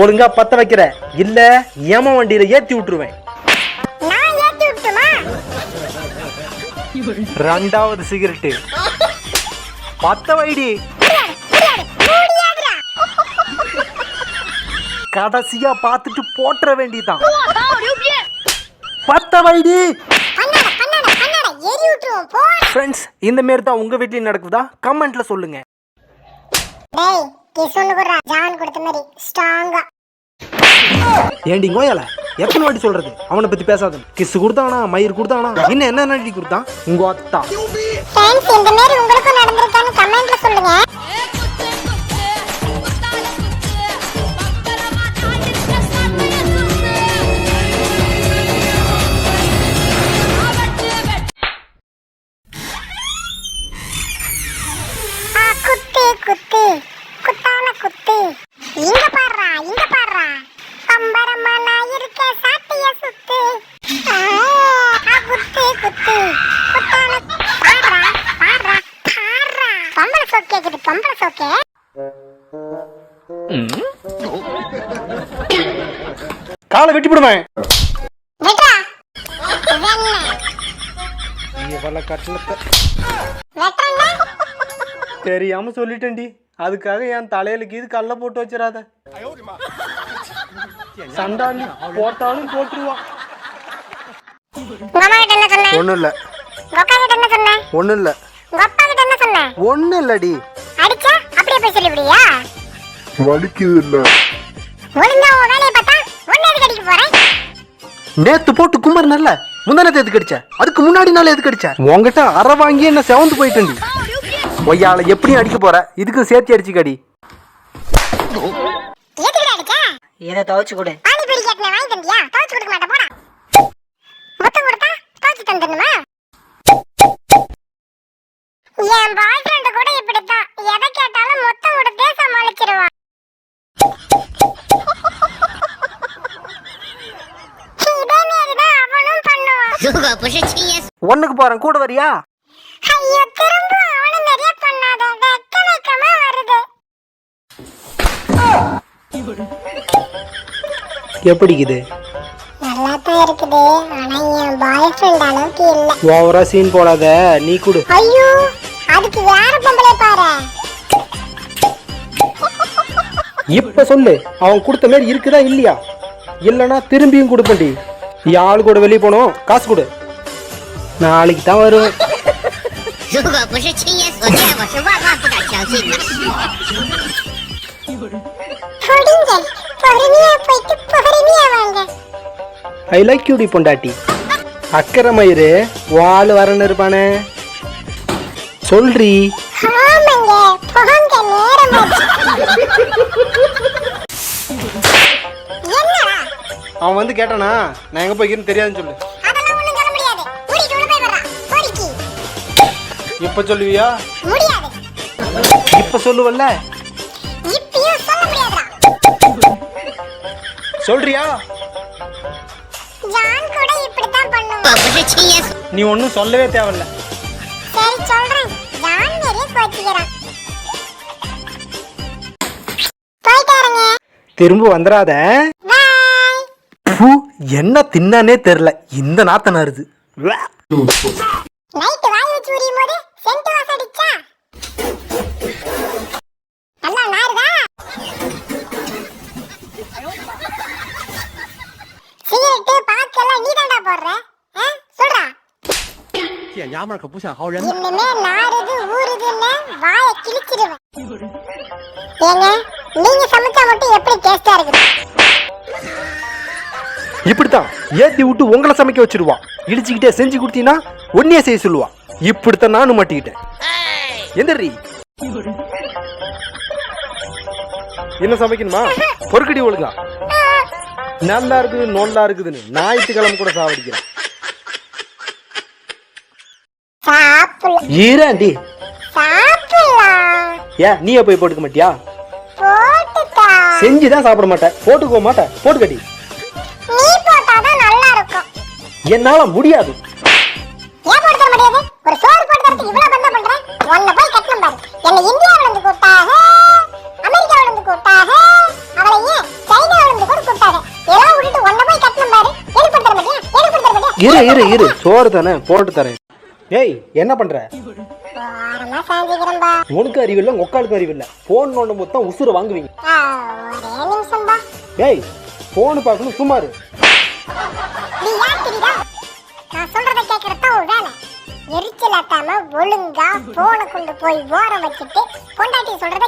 ஒழுங்கா பத்த வைக்கிற. இல்ல ஏம வண்டியில ஏத்தி விட்டுருவேன். ரெண்டாவது சிகரெட்டு. பத்த வைடி. கடைசியா பார்த்துட்டு போட்டுற வேண்டியதான் பத்த வைடி. ஃப்ரெண்ட்ஸ் இந்த மாரி தான் உங்க வீட்லயும் நடக்குதா? கமெண்ட்ல சொல்லுங்க. கொடுறா ஜான் கொடுத்த மாதிரி. ஸ்ட்ராங்கா ஏண்டி கோயால எத்தனை வாட்டி சொல்றது? அவனை பத்தி பேசாத. கிஸ் கொடுத்தானா? மயிர் கொடுத்தானா? இன்னும் என்ன நடி கொடுத்தான்? உங்க அத்தா. ஃப்ரெண்ட்ஸ் இந்த மாதிரி உங்களுக்கும் நடந்திருக்கான்னு கமெண்ட்ல சோக்கே காலை வெட்டி போடுவேன். வெட்றா. கட்டணத்தை வெட்டுறா தெரியாம சொல்லிட்டேன்டி. அதுக்காக என் தலையில கீது கல்ல போட்டு வச்சிடாத. சண்டாளி போட்டாலும் போட்டுருவான். ஒண்ணும் இல்ல. ஒண்ணும் இல்ல. ஒண்ணும் இல்லடி. போய் சொல்லிவிடியா வலிக்குது இல்ல ஒழுங்கா உன் வேலையை பார்த்தா ஒன்னு எதுக்கு அடிக்க போறேன் நேத்து போட்டு குமர் நல்ல முந்தானத்தை எதுக்கு அடிச்ச? அதுக்கு முன்னாடி நாள் எதுக்கு அடிச்ச? உங்ககிட்ட அரை வாங்கி என்ன செவந்து போயிட்டேன்டி. ஒய்யால எப்படியும் அடிக்க போற? இதுக்கு சேர்த்து எதுக்குடா அடிச்ச? இதை துவைச்சு கொடு. வாங்கி தந்தியா துவைச்சு கொடுக்க ஒண்ணுக்கு போறேன் கூட வரியா? ஐயோ திரும்ப அவனும் நிறைய பண்ணாத வெக்க வெக்கமா வருது. எப்படிக்குது நல்லா தான் இருக்குது ஆனா என் பாய் ஃப்ரெண்ட் அளவுக்கு இல்ல. ஓவரா சீன் போடாத நீ கொடு. ஐயோ அதுக்கு வேற பொம்பளை பாரு. இப்ப சொல்லு அவன் கொடுத்த மாதிரி இருக்குதா இல்லையா? இல்லனா திரும்பியும் கொடுப்பண்டி. ஆள் கூட வெளியே போனோம் காசு கொடு நாளைக்கு தான் வருவேன் 如果不是亲眼所见，我是万万不敢相信的。 பொடிங்க பொறுமையா போயிட்டு பொறுமையா வாங்க ஐ லைக் யூடி பொண்டாட்டி அக்கறை மயிறு வாள் வரன்னு இருப்பானே சொல்றி ஆமாங்க போங்க நேரம் அவன் வந்து கேட்டானா நான் எங்க போய்க்கிறேன்னு தெரியாதுன்னு சொல்லு. இப்போ சொல்லுவியா? இப்ப சொல்லுவல்ல? சொல்றியா? நீ ஒன்றும் சொல்லவே தேவையில்ல. சரி சொல்றேன். ஜான் நிறைய கோச்சிக்கிறான். திரும்ப வந்துடாத ஃபு என்ன தின்னானே தெரியல. இந்த நாத்த நாருது நைட் வாய் வச்சு உரியும் போது சென்ட் வாசம் அடிச்சா? நல்லா நாருதா? சிகரெட்டு பாக்கு எல்லாம் போடுற. நீங்க சமைச்சா மட்டும் எப்படி டேஸ்டா இப்படித்தான் ஏத்தி விட்டு உங்களை சமைக்க வச்சிருவா. இடிச்சுக்கிட்டே செஞ்சு கொடுத்தீங்கன்னா ஒன்னே செய்ய சொல்லுவா. இப்படித்தான் நானும் மாட்டிக்கிட்டேன். எந்திரி. என்ன சமைக்கணுமா? பொறுக்கடி ஒழுங்கா. நல்லா இருக்குது நொல்லா இருக்குதுன்னு ஞாயிற்றுக்கிழமை கூட சாவடிக்கிறேன். ஈராண்டி ஏன் நீயே போய் போட்டுக்க மாட்டியா? செஞ்சுதான் சாப்பிட மாட்டேன். போட்டுக்கோ மாட்டேன். போட்டுக்கடி. என்னால முடியாது. சோறு போடுறதுக்கு இவ்வளவு பந்தம் பண்றேன். உன்னை போய் கட்டணும் பாரு. என்ன இந்தியாவில இருந்து கூப்பிட்டாக அமெரிக்காவில கூட கூப்பிட்டாக? எல்லாம் விட்டுட்டு உன்னை போய் கட்டணும் பாரு. எடுப்பு தர இரு இரு இரு. சோறு தானே போட்டு தரேன். ஏய் என்ன பண்ற? உனக்கு அறிவு இல்ல உக்காளுக்கு அறிவு இல்ல போன் நோண்டும் போது தான் உசுறு வாங்குவீங்க. ஏய் போன் பார்க்கணும் சுமாரு நீ யார் தெரியுதா நான் சொல்றத கேட்கறது தான் உன் வேலை. எரிச்சல் ஆட்டாம ஒழுங்கா போனை கொண்டு போய் ஓரம் வச்சுட்டு பொண்டாட்டி சொல்றத